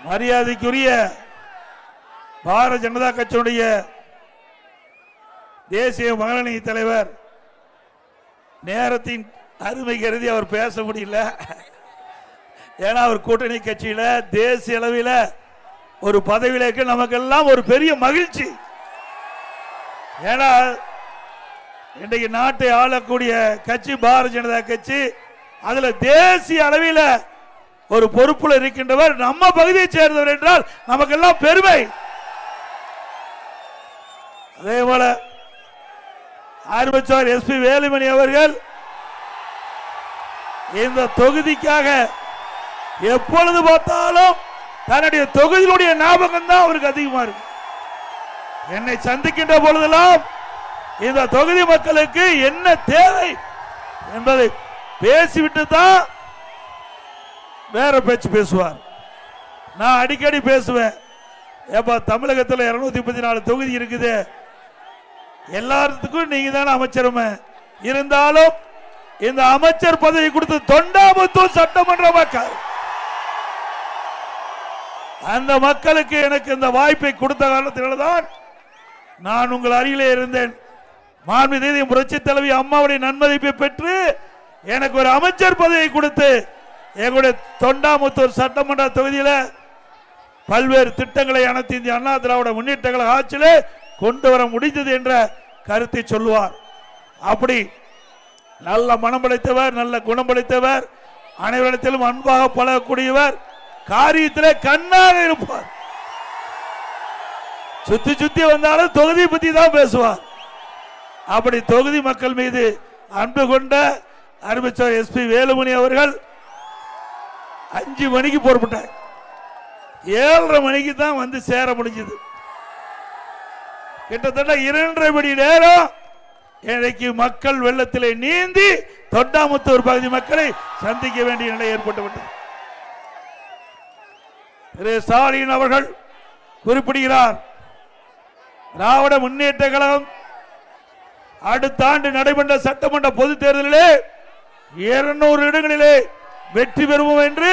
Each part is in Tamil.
மரியாதைக்குரிய பாரத ஜனதா கட்சியுடைய தேசிய மகளணி தலைவர் நேரத்தின் அருமை கருதி அவர் பேச முடியல. ஏன்னா அவர் கூட்டணி கட்சியில தேசிய அளவில் ஒரு பதவியில் இருக்க நமக்கெல்லாம் ஒரு பெரிய மகிழ்ச்சி. ஏன்னா இன்றைக்கு நாட்டை ஆளக்கூடிய கட்சி பாரதிய ஜனதா கட்சி அதுல தேசிய அளவில் ஒரு பொறுப்புல இருக்கின்றவர் நம்ம பகுதியை சேர்ந்தவர் என்றால் நமக்கெல்லாம் பெருமை. அதே போல ஆரம்பிச்சார் எஸ்பி வேலுமணி அவர்கள் இந்த தொகுதிக்காக எப்பொழுது பார்த்தாலும் தன்னுடைய தொகுதியினுடைய ஞாபகம் தான் அவருக்கு அதிகமா இருக்கு. என்னை சந்திக்கின்ற பொழுதெல்லாம் இந்த தொகுதி மக்களுக்கு என்ன தேவை என்பதை பேசிவிட்டு தான் வேற பேச்சு பேசுவார். நான் அடிக்கடி பேசுவேன். ஏப்பா தமிழகத்தில் இருநூத்தி முப்பத்தி நாலு தொகுதி இருக்குது. எல்லாத்துக்கும் நீங்க தானே அமைச்சருமே. இருந்தாலும் இந்த அமைச்சர் பதவி கொடுத்து தொண்டாமுத்தூர் சட்டமன்ற மக்கள். அந்த மக்களுக்கு எனக்கு இந்த வாய்ப்பை கொடுத்த காரணத்தினால்தான் நான் உங்கள் அருகிலே இருந்தேன். மாண்பு தேதி புரட்சி தலைவி அம்மாவுடைய நன்மதிப்பை பெற்று எனக்கு ஒரு அமைச்சர் பதவியை கொடுத்து எங்களுடைய தொண்டாமுத்தூர் சட்டமன்ற தொகுதியில் பல்வேறு திட்டங்களை அனைத்து இந்திய அண்ணா திராவிட முன்னேற்ற கழக ஆட்சியிலே கொண்டு வர முடிந்தது என்ற கருத்தை சொல்லுவார். அப்படி நல்ல மனம் படைத்தவர் நல்ல குணம் படைத்தவர் அனைவரிடத்திலும் அன்பாக பழகக்கூடியவர் காரியத்தில் கண்ணாக இருப்பார். சுத்தி சுத்தி வந்தாலும் தொகுதி பத்தி தான் பேசுவார். அப்படி தொகுதி மக்கள் மீது அன்பு கொண்ட அறிவிச்சர் எஸ்பி வேலுமணி அவர்கள் அஞ்சு மணிக்கு புறப்பட்டார் ஏழரை மணிக்கு தான் வந்து சேர முடிஞ்சது. கிட்டத்தட்ட இரண்டரை மணி நேரம் இன்றைக்கு மக்கள் வெள்ளத்திலே நீந்தி தொண்டாமுத்தூர் பகுதி மக்களை சந்திக்க வேண்டிய நிலை ஏற்பட்டுவிட்டது. திரு ஸ்டாலின் அவர்கள் குறிப்பிடுகிறார் திராவிட முன்னேற்ற கழகம் அடுத்த ஆண்டு நடைபெற்ற சட்டமன்ற பொது தேர்தலிலே இருநூறு இடங்களிலே வெற்றி பெறுவோம் என்று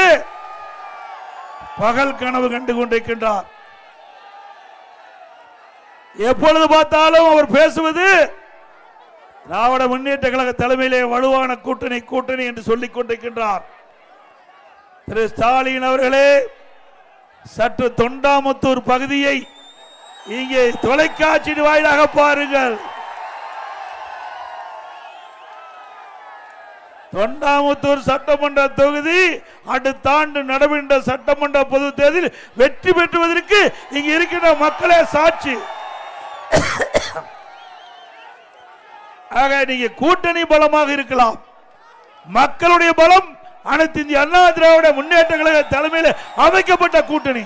பகல் கனவு கண்டு கொண்டிருக்கின்றார். எப்பொழுது பார்த்தாலும் அவர் பேசுவது திராவிட முன்னேற்ற கழக தலைமையிலே வலுவான கூட்டணி கூட்டணி என்று சொல்லிக் கொண்டிருக்கின்றார். திரு ஸ்டாலின் அவர்களே சற்று தொண்டாமுத்தூர் பகுதியை இங்கே தொலைக்காட்சி வாயிலாக பாருங்கள். தொண்டாமுத்தூர் சட்டமன்ற தொகுதி அடுத்த ஆண்டு நடைபெற்ற சட்டமன்ற பொது தேர்தலில் வெற்றி பெற்றுவதற்கு இங்கு இருக்கின்ற மக்களே சாட்சி. ஆக நீங்க கூட்டணி பலமாக இருக்கலாம். மக்களுடைய பலம் அனைத்து இந்திய அண்ணா திராவிட முன்னேற்ற கழக தலைமையில் அமைக்கப்பட்ட கூட்டணி.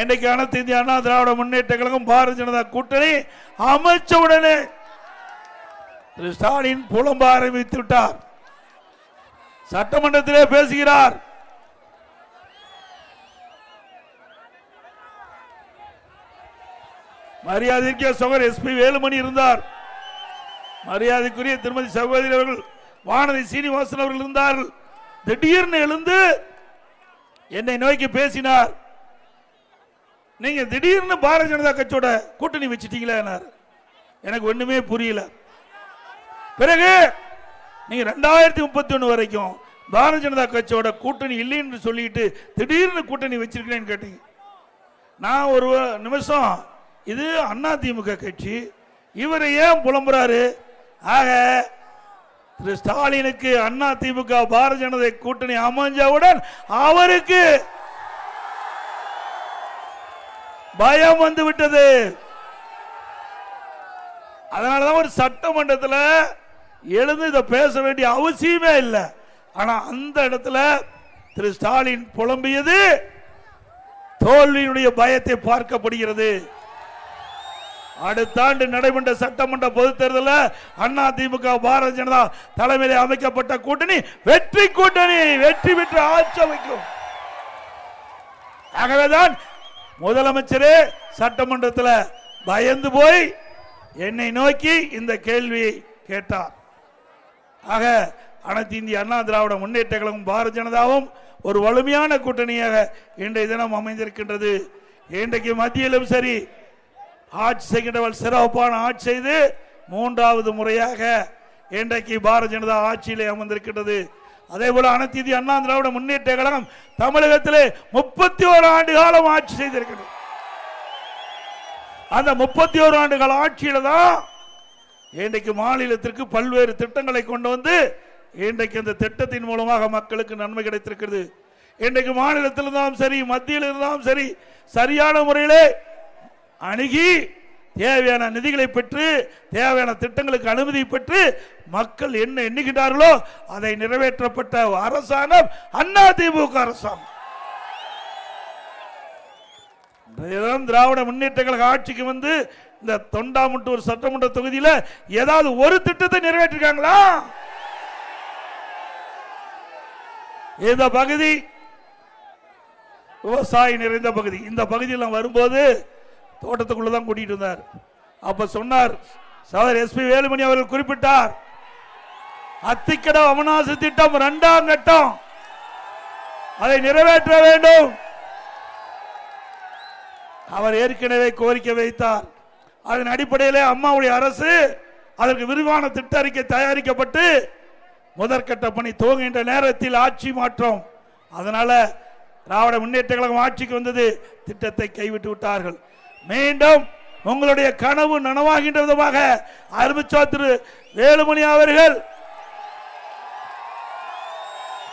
இன்றைக்கு அனைத்து இந்திய அண்ணா திராவிட முன்னேற்ற கழகம் பாரதிய ஜனதா கூட்டணி அமைச்ச உடனே திரு ஸ்டாலின் புலம்ப ஆரம்பித்து விட்டார். சட்டமன்றத்திலே பேசுகிறார். மரியாதைக்குரிய சகோதரர் எஸ்பி வேலுமணி இருந்தார். மரியாதைக்குரிய திருமதி சகோதரி அவர்கள் வானதி சீனிவாசன் அவர்கள் இருந்தார்கள். திடீர்னு எழுந்து என்னை நோக்கி பேசினார். நீங்க திடீர்னு பாரதிய ஜனதா கட்சியோட கூட்டணி வச்சிட்டீங்களா எனக்கு ஒண்ணுமே புரியல. பிறகு நீங்க ரெண்டாயிரத்தி முப்பத்தி ஒன்று வரைக்கும் பாரதிய ஜனதா கட்சியோட கூட்டணி இல்லைன்னு சொல்லிட்டு திடீர்னு கூட்டணி வச்சிருக்கிறேன்னு கேட்டீங்க. நான் ஒரு நிமிஷம் இது அண்ணா திமுக கட்சி இவர் ஏன் புலம்புறாரு? ஆக திரு ஸ்டாலினுக்கு அண்ணா திமுக பாரதிய ஜனதா கூட்டணி அமைஞ்சவுடன் அவருக்கு பயம் வந்து விட்டது அதனாலதான் ஒரு சட்டமன்றத்தில் எழுந்து இதை பேச வேண்டிய அவசியமே இல்லை. ஆனா அந்த இடத்துல திரு ஸ்டாலின் புலம்பியது தோல்வியினுடைய பயத்தை பார்க்கப்படுகிறது. அடுத்த ஆண்டு நடைபெற்ற சட்டமன்ற பொது தேர்தலில் அண்ணா திமுக பாரதிய ஜனதா தலைமையில் அமைக்கப்பட்ட கூட்டணி வெற்றி கூட்டணி வெற்றி பெற்று ஆட்சி அமைக்கும். ஆகவேதான் முதலமைச்சரே சட்டமன்றத்தில் பயந்து போய் என்னை நோக்கி இந்த கேள்வியை கேட்டார். ஆக அனைத்து இந்திய அண்ணா திராவிட முன்னேற்ற கழகம் பாரதிய ஜனதாவும் ஒரு வலிமையான கூட்டணியாக இன்றைய தினம் அமைந்திருக்கின்றது. இன்றைக்கு மத்தியிலும் சரி ஆட்சி செய்கின்றவள் சிறப்பான ஆட்சி செய்து மூன்றாவது முறையாக இன்றைக்கு பாரதிய ஜனதா ஆட்சியிலே அமர்ந்திருக்கின்றது. அதே போல அனைத்து இந்திய அண்ணா திராவிட முன்னேற்ற கழகம் தமிழகத்திலே முப்பத்தி ஓரு ஆண்டு காலம் ஆட்சி செய்திருக்கிறது அந்த முப்பத்தி ஓரு கால ஆட்சியில தான் இன்றைக்கு மாநிலத்திற்கு பல்வேறு திட்டங்களை கொண்டு வந்து இன்றைக்கு அந்த திட்டத்தின் மூலமாக மக்களுக்கு நன்மை கிடைத்திருக்கிறது. இன்றைக்கு மாநிலத்தில் இருந்தாலும் சரி மத்தியில் இருந்தாலும் சரி சரியான முறையிலே அணுகி தேவையான நிதிகளை பெற்று தேவையான திட்டங்களுக்கு அனுமதி பெற்று மக்கள் என்ன எண்ணுகின்றார்களோ அதை நிறைவேற்றப்பட்ட அரசாங்கம் அண்ணா திமுக அரசாங்கம். திராவிட முன்னேற்ற கழக ஆட்சிக்கு வந்து இந்த தொண்டாமுட்டூர் சட்டமன்ற தொகுதியில் ஏதாவது ஒரு திட்டத்தை நிறைவேற்றிருக்காங்களா? இந்த பகுதி விவசாயி நிறைந்த பகுதி. இந்த பகுதியில் வரும்போது தோட்டத்துக்குள்ள தான் கூட்டிட்டு வந்தார். அப்ப சொன்னார் சகோதரர் எஸ்பி வேலுமணி அவர்கள் குறிப்பிட்டார் அத்திக்கட அவனாசி திட்டம் இரண்டாம் கட்டம். அதை நிறைவேற்ற வேண்டும். அவர் ஏற்கனவே கோரிக்கை வைத்தார். அதன் அடிப்படையிலே அம்மாவுடைய அரசு அதற்கு விரிவான திட்ட அறிக்கை தயாரிக்கப்பட்டு முதற்கட்ட பணி துவங்குகின்ற நேரத்தில் ஆட்சி மாற்றம். அதனால் திராவிட முன்னேற்ற கழகம் ஆட்சிக்கு வந்தது திட்டத்தை கைவிட்டு விட்டார்கள். மீண்டும் உங்களுடைய கனவு நனவாகின்ற விதமாக அருமிச்சா திரு வேலுமணி அவர்கள்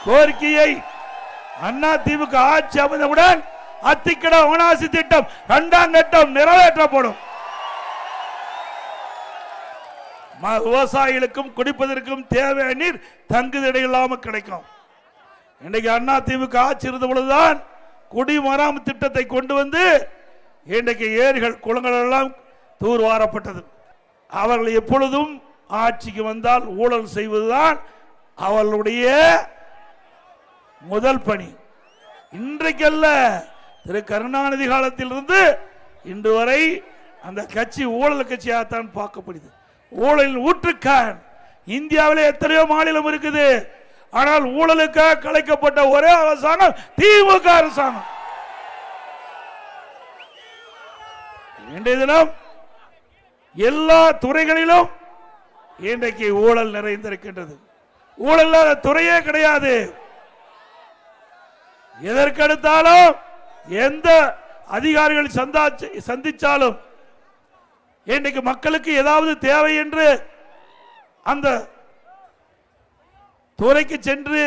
கோரிக்கையை அண்ணா திமுக ஆட்சி அமைந்தவுடன் அத்திக்கட அவனாசி திட்டம் இரண்டாம் கட்டம் நிறைவேற்றப்படும். விவசாயிகளுக்கும் குடிப்பதற்கும் தேவையான நீர் தங்குதடை இல்லாமல் கிடைக்கும். இன்றைக்கு அண்ணா திமுக ஆட்சி இருந்த பொழுதுதான் குடிமராமத்து திட்டத்தை கொண்டு வந்து இன்றைக்கு ஏரிகள் குளங்கள் எல்லாம் தூர்வாரப்பட்டது. அவர்கள் எப்பொழுதும் ஆட்சிக்கு வந்தால் ஊழல் செய்வதுதான் அவர்களுடைய முதல் பணி. இன்றைக்கல்ல திரு கருணாநிதி காலத்திலிருந்து இன்று வரை அந்த கட்சி ஊழல் கட்சியாகத்தான் பார்க்கப்படுது ஊழலின் ஊற்றுக்கான் இந்தியாவில் எத்தனையோ மாநிலம் இருக்குது. ஆனால் ஊழலுக்காக கலைக்கப்பட்ட ஒரே அரசாங்கம் திமுக அரசாங்கம். இன்றைய தினம் எல்லா துறைகளிலும் இன்றைக்கு ஊழல் நிறைந்திருக்கின்றது. ஊழல் துறையே கிடையாது. எதற்கெடுத்தாலும் எந்த அதிகாரிகள் சந்தா சந்திச்சாலும் இன்றைக்கு மக்களுக்கு ஏதாவது தேவை என்று அந்த துறைக்கு சென்று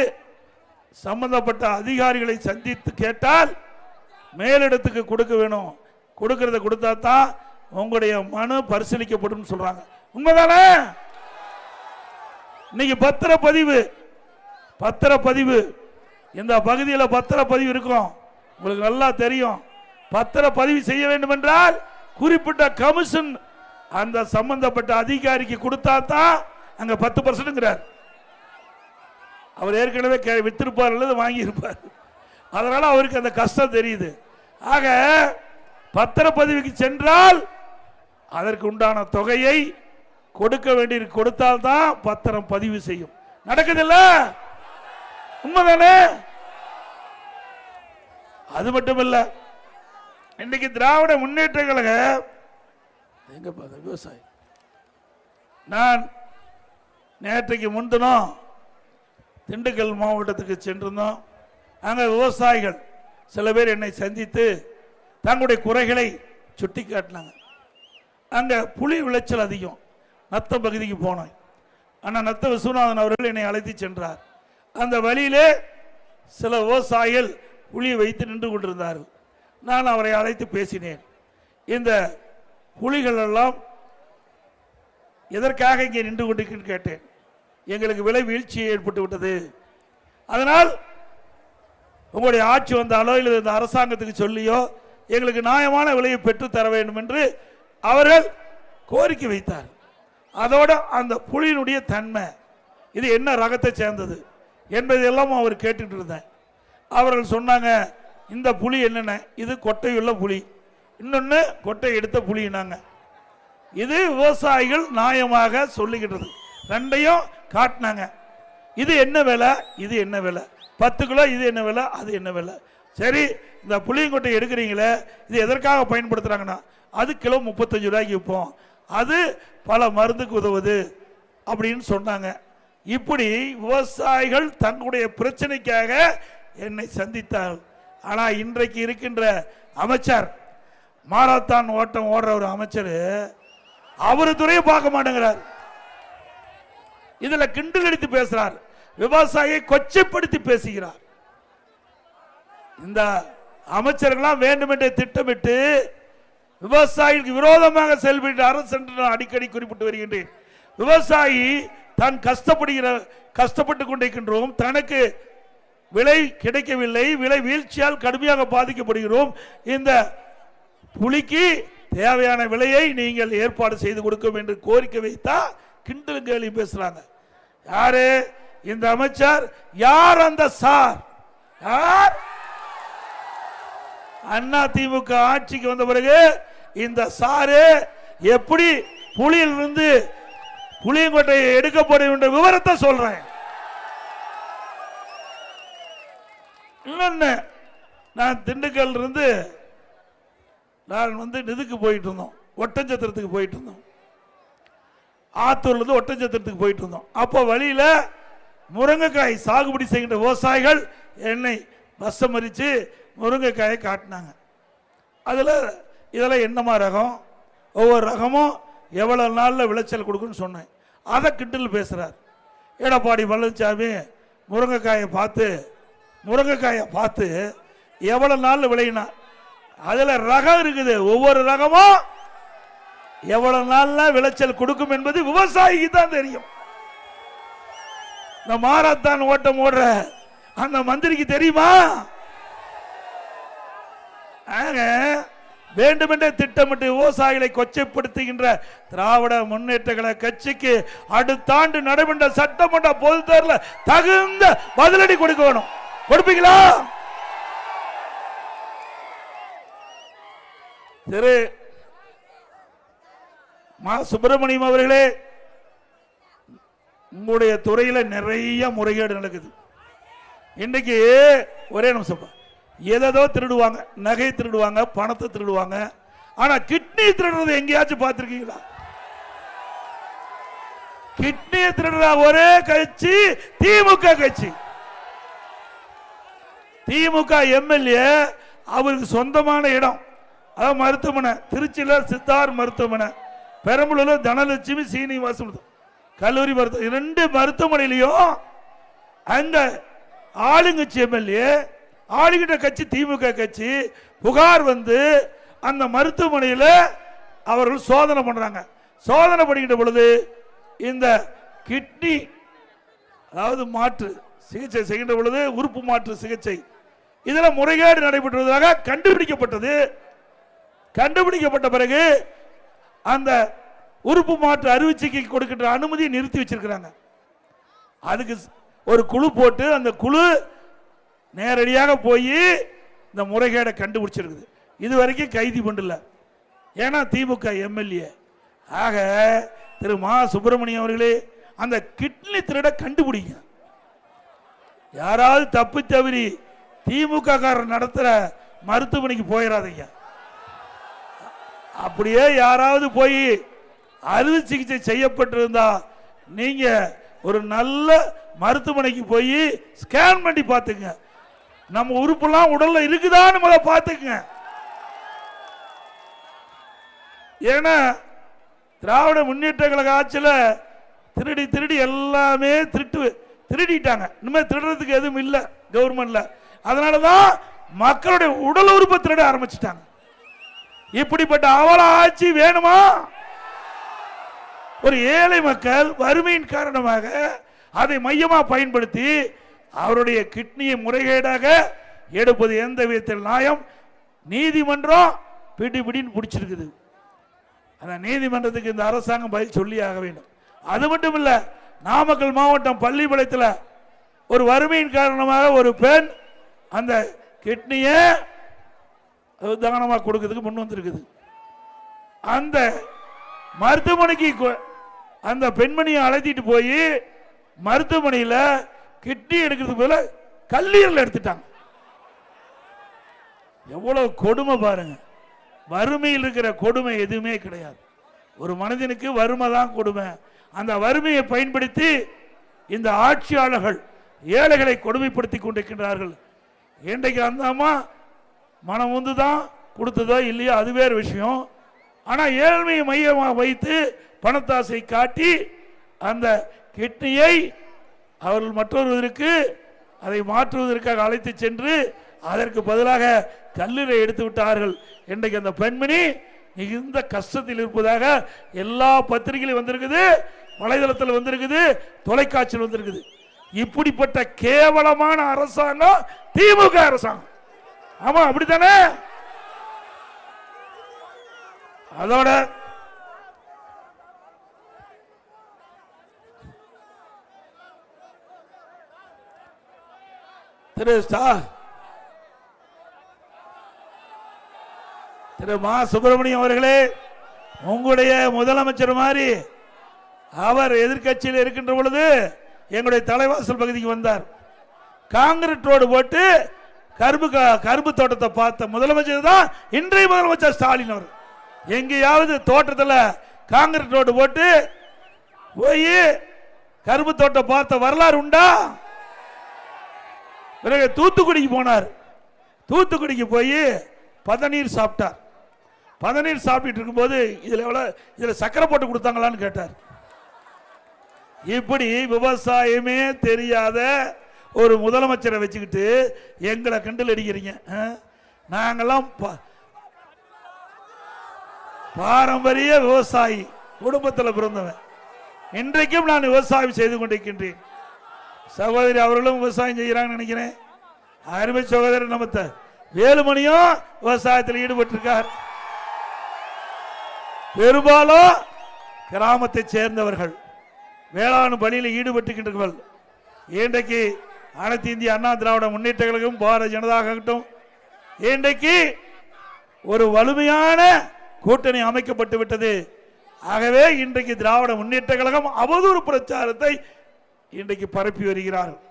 சம்பந்தப்பட்ட அதிகாரிகளை சந்தித்து கேட்டால் மேலிடத்துக்கு கொடுக்க வேணும். கொடுக்கறத கொடுத்தா தான் உங்களுடைய மனு பரிசீலிக்கப்படும் சொல்றாங்க. உண்மைதானே? இன்னைக்கு பத்திரப்பதிவு பத்திரப்பதிவு. இந்த பகுதியில் பத்திரப்பதிவு இருக்கும். உங்களுக்கு நல்லா தெரியும். பத்திரப்பதிவு செய்ய வேண்டும் என்றால் குறிப்பிட்ட கமிஷன் அந்த சம்பந்தப்பட்ட அதிகாரிக்கு கொடுத்தா தான் அங்க பத்து பர்சன்ட்ங்கிறார். அவர் ஏற்கனவே கே- வித்திருப்பார் அல்லது வாங்கியிருப்பார். அதனால அவருக்கு அந்த கஷ்டம் தெரியுது. ஆக பத்திரப்பதிவுக்கு சென்றால் அதற்கு உண்டான தொகையை கொடுக்க வேண்டிய கொடுத்தால்தான் பத்திரம் பதிவு செய்யும். நடக்குதுல்ல? உண்மைதானே? அது மட்டும் இல்லை இன்னைக்கு திராவிட முன்னேற்ற கழக எங்கே பார்த்த விவசாயி நான் நேற்றைக்கு முன்தினம் திண்டுக்கல் மாவட்டத்துக்கு சென்றிருந்தோம். அங்கே விவசாயிகள் சில பேர் என்னை சந்தித்து தங்களுடைய குறைகளை சுட்டி காட்டினாங்க. அங்கே புலி விளைச்சல் அதிகம். நத்த பகுதிக்கு போனோம். ஆனால் நத்த விஸ்வநாதன் அவர்கள் என்னை அழைத்து சென்றார். அந்த வழியிலே சில விவசாயிகள் புலியை வைத்து நின்று கொண்டிருந்தார்கள். நான் அவரை அழைத்து பேசினேன். இந்த புலிகள் எல்லாம் எதற்காக இங்கே நின்று கொண்டிருக்குன்னு கேட்டேன். எங்களுக்கு விலை வீழ்ச்சி ஏற்பட்டு விட்டது. அதனால் உங்களுடைய ஆட்சி வந்தாலோ இல்லை இந்த அரசாங்கத்துக்கு சொல்லியோ எங்களுக்கு நியாயமான விலையை பெற்று தர வேண்டும் என்று அவர்கள் கோரிக்கை வைத்தார். அதோட அந்த புலியினுடைய தன்மை இது என்ன ரகத்தை சேர்ந்தது என்பதெல்லாம் அவர் கேட்டுட்டு இருந்தேன் அவர்கள் சொன்னாங்க இந்த புலி என்னென்ன? இது கொட்டையுள்ள புலி. இன்னொன்று கொட்டை எடுத்த புளியினாங்க இது விவசாயிகள் நியாயமாக சொல்லிக்கிட்டது ரெண்டையும் காட்டினாங்க. இது என்ன விலை? இது என்ன விலை? பத்து கிலோ இது என்ன விலை? அது என்ன விலை? சரி இந்த புளியங்கொட்டை எடுக்கிறீங்களே இது எதற்காக பயன்படுத்துகிறாங்கன்னா அது கிலோ முப்பத்தஞ்சு ரூபாய்க்கு விற்போம். அது பல மருந்துக்கு உதவுது அப்படின்னு சொன்னாங்க. இப்படி விவசாயிகள் தங்களுடைய பிரச்சனைக்காக என்னை சந்தித்தார் ஆனால் இன்றைக்கு இருக்கின்ற அமைச்சர் மாரத்தான் ஓட்டம் ஓடுற ஒரு அமைச்சர் அவரு துறையை பார்க்க மாட்டேங்கிறார். இதுல கிண்டல் அடித்து பேசுறார் விவசாயியை கொச்சைப்படுத்தி பேசுகிறார். இந்த அமைச்சர்களாம் வேண்டுமென்றே திட்டமிட்டு விவசாயிக்கு விரோதமாக செயல்பட்டு அரசு என்று நான் அடிக்கடி குறிப்பிட்டு வருகின்றேன். விவசாயி தான் கஷ்டப்படுகிற கஷ்டப்பட்டு கொண்டிருக்கின்றோம். தனக்கு விலை கிடைக்கவில்லை விலை வீழ்ச்சியால் கடுமையாக பாதிக்கப்படுகிறோம். இந்த புலிக்கு தேவையான விலையை நீங்கள் ஏற்பாடு செய்து கொடுக்கும் என்று கோரிக்கை வைத்தா கிண்டல் கேள்வி பேசுறாங்க. யாரு? இந்த அமைச்சர். யார் அந்த சார்? யார்? அண்ணா திமுக ஆட்சிக்கு வந்த பிறகு இந்த சாரு எப்படி புலியிலிருந்து புளியங்கோட்டையை எடுக்கப்படும் என்ற விவரத்தை சொல்றேன். இன்னொன்னு நான் திண்டுக்கல் இருந்து நான் வந்து இதுக்கு போயிட்டு இருந்தோம் ஒட்டஞ்சத்திரத்துக்கு போயிட்டு இருந்தோம் ஆத்தூர்லேருந்து ஒட்டஞ்சத்திரத்துக்கு போயிட்டு இருந்தோம் அப்போ வழியில் முருங்கைக்காய் சாகுபடி செய்கின்ற விவசாயிகள் என்னை பஸ்ஸை மறித்து முருங்கைக்காயை காட்டினாங்க. அதில் இதெல்லாம் என்னமா ரகம்? ஒவ்வொரு ரகமும் எவ்வளோ நாளில் விளைச்சல் கொடுக்குன்னு சொன்னேன். அதை கிட்டில் பேசுகிறார் எடப்பாடி பழனிசாமி முருங்கைக்காயை பார்த்து முருங்கைக்காயை பார்த்து எவ்வளோ நாளில் விளையினா அதில் ரகம் இருக்குது. ஒவ்வொரு ரகமும் எவ்வளவு நாள்ல விளைச்சல் கொடுக்கும் என்பது விவசாயிக்கு தான் தெரியும். இந்த மாரத்தான் ஓட்டம் ஓடுற அந்த மந்திரிக்கு தெரியுமா? வேண்டுமென்றே திட்டமிட்டு விவசாயிகளை கொச்சைப்படுத்துகின்ற திராவிட முன்னேற்ற கழக கட்சிக்கு அடுத்த ஆண்டு நடைபெற்ற சட்டமன்ற பொது தேர்தலில் தகுந்த பதிலடி கொடுக்கணும் கொடுப்பீங்களா? திரு மா சுப்பிரமணியம் அவர்களே உங்களுடைய துறையில நிறைய முறைகேடு நடக்குது. இன்னைக்கு ஒரே நிமிஷம் பா. எதேதோ திருடுவாங்க நகை திருடுவாங்க பணத்தை திருடுவாங்க ஆனா கிட்னி திருடுறது எங்கேயாச்சும் பார்த்திருக்கீங்களா? கிட்னி திருடுற ஒரே கட்சி திமுக கட்சி. திமுக எம்எல்ஏ அவருக்கு சொந்தமான இடம். அதான் மருத்துவமனை. திருச்சியில் சித்தார் மருத்துவமனை. பெரம்பலூரில் தனலட்சுமி சீனிவாசம் கல்லூரி மருத்துவ ரெண்டு மருத்துவமனையிலையும் அந்த ஆளுங்கட்சி எம்எல்ஏ ஆளுகிட்ட கட்சி திமுக கட்சி புகார் வந்து அந்த மருத்துவமனையில் அவர்கள் சோதனை பண்ணுறாங்க சோதனை பண்ணிக்கிட்ட பொழுது இந்த கிட்னி அதாவது மாற்று சிகிச்சை செய்கின்ற பொழுது உறுப்பு மாற்று சிகிச்சை. இதில் முறைகேடு நடைபெற்றுவதாக கண்டுபிடிக்கப்பட்டது கண்டுபிடிக்கப்பட்ட பிறகு அந்த உறுப்பு மாற்று அறுவை கொடுக்கின்ற அனுமதியை நிறுத்தி வச்சிருக்கிறாங்க. அதுக்கு ஒரு குழு போட்டு அந்த குழு நேரடியாக போய் இந்த முறைகேடை கண்டுபிடிச்சிருக்குது. இது வரைக்கும் கைதி பண்ணல ஏன்னா திமுக எம்எல்ஏ. ஆக திரு மா சுப்பிரமணியம் அவர்களே அந்த கிட்னி திருட கண்டுபிடிங்க. யாராவது தப்பு தவறி திமுக காரர் நடத்துகிற மருத்துவமனைக்கு போயிடாதீங்க அப்படியே யாராவது போய் அறுவை சிகிச்சை செய்யப்பட்டிருந்தா நீங்க ஒரு நல்ல மருத்துவமனைக்கு போய் ஸ்கேன் பண்ணி பார்த்துங்க. நம்ம உறுப்புலாம் உடல்ல இருக்குதான்னு முதல்ல பார்த்துக்குங்க. ஏன்னா திராவிட முன்னேற்ற கழக ஆட்சியில் திருடி திருடி எல்லாமே திருட்டு திருடிட்டாங்க. இனிமேல் திருடுறதுக்கு எதுவும் இல்லை கவர்மெண்ட்ல. அதனால தான் மக்களுடைய உடல் உறுப்பை திருட ஆரம்பிச்சிட்டாங்க. இப்படிப்பட்ட அவல ஆட்சி வேணுமா? ஒரு ஏழை மக்கள் வறுமையின் காரணமாக அதை மையமாக பயன்படுத்தி அவருடைய கிட்னியை முறைகேடாக எடுப்பது எந்த விதத்தில் நியாயம்? நீதிமன்றம் பிடி பிடின்னு பிடிச்சிருக்குது. அந்த நீதிமன்றத்துக்கு இந்த அரசாங்கம் பதில் சொல்லி ஆக வேண்டும். அது மட்டும் இல்லை நாமக்கல் மாவட்டம் பள்ளிப்பாளையத்தில் ஒரு வறுமையின் காரணமாக ஒரு பெண் அந்த கிட்னியை தானமாக கொடுக்கறதுக்கு முன் வந்திருக்குது. அந்த மருத்துவமனைக்கு அந்த பெண்மணியை அழைத்திட்டு போய் மருத்துவமனையில் கிட்னி எடுக்கிறதுக்கு போல கல்லீரல் எடுத்துட்டாங்க. எவ்வளவு கொடுமை பாருங்க. வறுமையில் இருக்கிற கொடுமை எதுவுமே கிடையாது. ஒரு மனிதனுக்கு வறுமை தான் கொடுமை. அந்த வறுமையை பயன்படுத்தி இந்த ஆட்சியாளர்கள் ஏழைகளை கொடுமைப்படுத்தி கொண்டிருக்கின்றார்கள். இன்றைக்கு அந்த அம்மா மனம் வந்து தான் கொடுத்ததோ இல்லையோ அது வேறு விஷயம். ஆனால் ஏழ்மையை மையமாக வைத்து பணத்தாசை காட்டி அந்த கிட்னியை அவர்கள் மற்றொருவருக்கு அதை மாற்றுவதற்காக அழைத்து சென்று அதற்கு பதிலாக கல்லீரை எடுத்து விட்டார்கள். இன்றைக்கு அந்த பெண்மணி மிகுந்த கஷ்டத்தில் இருப்பதாக எல்லா பத்திரிகையிலும் வந்திருக்குது வலைதளத்தில் வந்திருக்குது தொலைக்காட்சியில் வந்திருக்குது. இப்படிப்பட்ட கேவலமான அரசாங்கம் திமுக அரசாங்கம். ஆமா அப்படித்தானே? அதோட திரு ஸ்டா திரு மா சுப்பிரமணியம் அவர்களே உங்களுடைய முதலமைச்சர் மாதிரி அவர் எதிர்க்கட்சியில் இருக்கின்ற பொழுது எங்களுடைய தலைவாசல் பகுதிக்கு வந்தார். காங்கிரட் ரோடு போட்டு கரும்பு கரும்பு தோட்டத்தை பார்த்த முதலமைச்சர் தான் இன்றைய முதலமைச்சர் ஸ்டாலின் அவர் எங்கேயாவது தோட்டத்தில் காங்கிரீட் ரோடு போட்டு போய் கரும்பு தோட்டம் பார்த்த வரலாறு உண்டா? பிறகு தூத்துக்குடிக்கு போனார். தூத்துக்குடிக்கு போய் பதநீர் சாப்பிட்டார். பதநீர் சாப்பிட்டு இருக்கும்போது இதில் எவ்வளோ இதில் சக்கரை போட்டு கொடுத்தாங்களான்னு கேட்டார். இப்படி விவசாயமே தெரியாத ஒரு முதலமைச்சரை வச்சுக்கிட்டு எங்களை கிண்டல் அடிக்கிறீங்க நாங்கள்லாம் பாரம்பரிய விவசாயி குடும்பத்தில் பிறந்தவன். இன்றைக்கும் நான் விவசாயம் செய்து கொண்டிருக்கின்றேன். சகோதரி அவர்களும் விவசாயம் செய்கிறாங்கன்னு நினைக்கிறேன். அருமை சகோதரர் நம்ம வேலுமணியும் விவசாயத்தில் ஈடுபட்டிருக்கார். பெரும்பாலும் கிராமத்தை சேர்ந்தவர்கள் வேளாண் பணியில் ஈடுபட்டுகின்றவர்கள் இன்றைக்கு அனைத்து இந்திய அண்ணா திராவிட முன்னேற்ற கழகம் பாரதிய ஜனதாக ஆகட்டும் இன்றைக்கு ஒரு வலிமையான கூட்டணி அமைக்கப்பட்டு விட்டது. ஆகவே இன்றைக்கு திராவிட முன்னேற்ற கழகம் அவதூறு பிரச்சாரத்தை இன்றைக்கு பரப்பி வருகிறார்கள்.